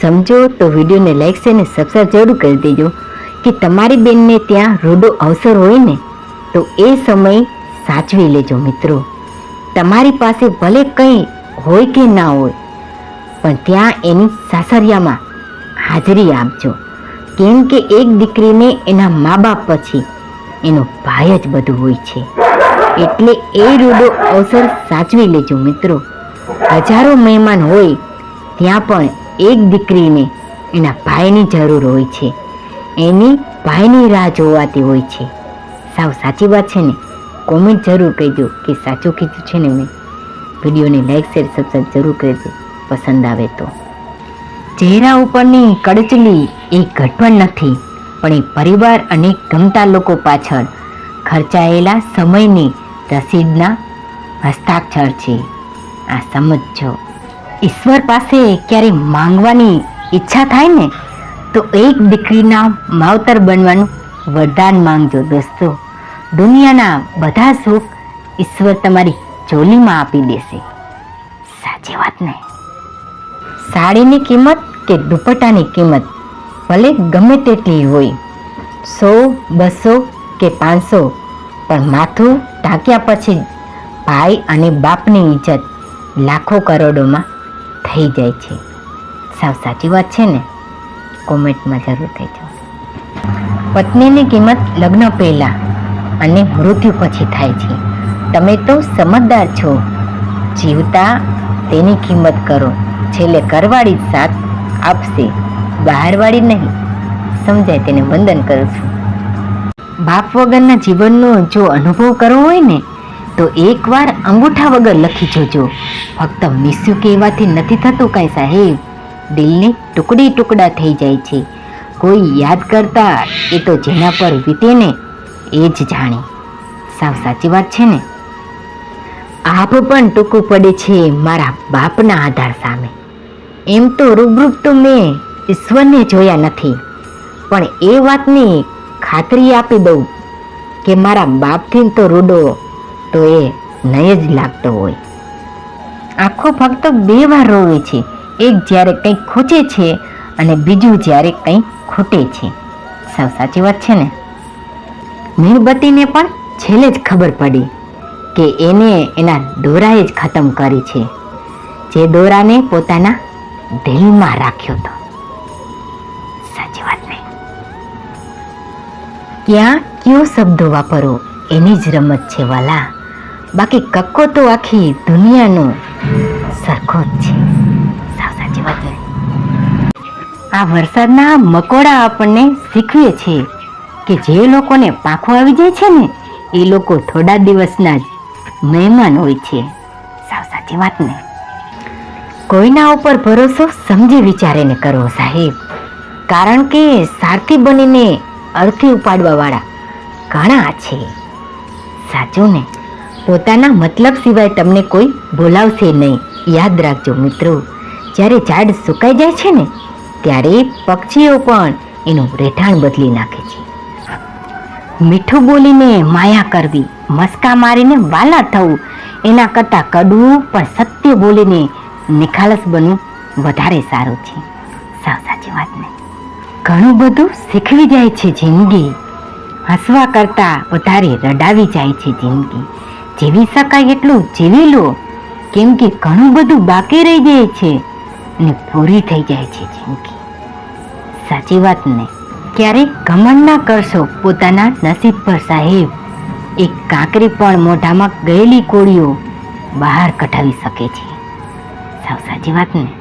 સમજો, તો વિડીયોને લાઈક છે અને સબસ્ક્રાઈબ જરૂર કરી દેજો. કે તમારી બેનને ત્યાં રૂડો અવસર હોય ને, તો એ સમય સાચવી લેજો મિત્રો. તમારી પાસે ભલે કંઈ હોય કે ના હોય, પણ ત્યાં એની સાસરિયામાં હાજરી આપજો. કેમ કે એક દીકરીને એના મા બાપ પછી એનો ભાઈ જ બધું હોય છે. એટલે એ રૂડો અવસર સાચવી લેજો મિત્રો. હજારો મહેમાન હોય, ત્યાં પણ એક દીકરીને એના ભાઈની જરૂર હોય છે. એની ભાઈની રાહ જોવાતી હોય છે. સાવ સાચી વાત છે ને? કોમેન્ટ જરૂર કહેજો કે સાચું કીધું છે ને મેં. વિડીયોને લાઈક શેર સબસ્ક્રાઈબ જરૂર કરજો પસંદ આવે તો. ચહેરા ઉપરની કડચલી એ ઘટપણ નથી, પણ એ પરિવાર અને ગમતા લોકો પાછળ ખર્ચાયેલા સમયની રસીદના હસ્તાક્ષર છે. આ સમજજો. ઈશ્વર પાસે ક્યારે માંગવાની ઈચ્છા થાય ને, તો એક દીકરીના માવતર બનવાનું વરદાન માંગજો દોસ્તો. દુનિયાના બધા સુખ ઈશ્વર તમારી જોલીમાં આપી દેશે. સાચી વાત ને? સાડીની કિંમત કે દુપટ્ટાની કિંમત, ભલે ગમે તેટલી હોય, સો, બસો કે પાંચસો, પણ માથું ઢાંક્યા પછી ભાઈ અને બાપની ઇજ્જત લાખો કરોડોમાં થઈ જાય છે. સાવ સાચી વાત છે ને? કોમેન્ટમાં જરૂર કહેજો. પત્નીની કિંમત લગ્ન પહેલાં અને મૃત્યુ પછી થાય છે. તમે તો સમજદાર છો. જીવતા તેની કિંમત કરો. છેલ્લે ઘરવાળી સાથ આપશે. બહારવાળી નહીં. સમજાય તેને વંદન કરું છું. બાપ વગરના જીવનનો જો અનુભવ કરવો હોય ને તો એકવાર અંગૂઠા વગર લખી જોજો. ફક્ત મિસ્યુ કહેવાથી નથી થતું કાંઈ સાહેબ. દિલને ટુકડી ટુકડા થઈ જાય છે. કોઈ યાદ કરતા એ તો જેના પર વીતે ને એ જ જાણે. સાવ સાચી વાત છે ને? આપ પણ ટૂંકું પડે છે મારા બાપના આધાર સામે. એમ તો રૂબરૂપ તો મેં ઈશ્વરને જોયા નથી. પણ એ વાતની ખાતરી આપી દઉં કે મારા બાપથી તો રૂડો તો એ નહીં જ લાગતો હોય. આખો ફક્ત બે વાર રોવે છે. એક જ્યારે કંઈક ખૂચે છે અને બીજું જ્યારે કંઈક ખૂટે છે. સાવ સાચી વાત છે ને? મીણબત્તીને પણ છેલ્લે જ ખબર પડી કે એને એના દોરાએ જ ખતમ કરી છે. જે દોરાને પોતાના દિલમાં રાખ્યો હતો. સાચી વાત નહીં ક્યાં કયો શબ્દો વાપરો એની જ રમત છે વાલા. બાકી કક્કો તો આખી દુનિયાનો સરખો જ છે. સાવ સાચી વાત આ વરસાદના મકોડા આપણને શીખવે છે કે જે લોકોને પાંખો આવી જાય છે ને, એ લોકો થોડા દિવસના જ મહેમાન હોય છે. સાવ સાચી વાત ને. કોઈના ઉપર ભરોસો સમજી વિચારીને કરો સાહેબ. કારણ કે સારથી બનીને અર્થી ઉપાડવા વાળા ઘણા છે. સાચું ને? પોતાના મતલબ સિવાય તમને કોઈ બોલાવશે નહીં. યાદ રાખજો મિત્રો, જ્યારે ઝાડ સુકાઈ જાય છે ને, ત્યારે પક્ષીઓ પણ એનું રહેઠાણ બદલી નાખે છે. મીઠું બોલીને માયા કરવી, મસ્કા મારીને વાલા થવું, એના કરતાં કડવું પણ સત્ય બોલીને નિખાલસ બનવું વધારે સારું છે. સાવ સાચી વાત ને. ઘણું બધું શીખવી જાય છે જિંદગી. હસવા કરતાં વધારે રડાવી જાય છે જિંદગી. જીવી શકાય એટલું જીવી લો. કેમ કે ઘણું બધું બાકી રહી જાય છે અને પૂરી થઈ જાય છે જિંદગી. સાચી વાત ને? ક્યારેક ઘમંડ ના કરશો પોતાના નસીબ પર સાહેબ. એક કાંકરી પણ મોઢામાં ગયેલી કોળીઓ બહાર કઢાવી શકે છે. સાવ સાચી વાત ને?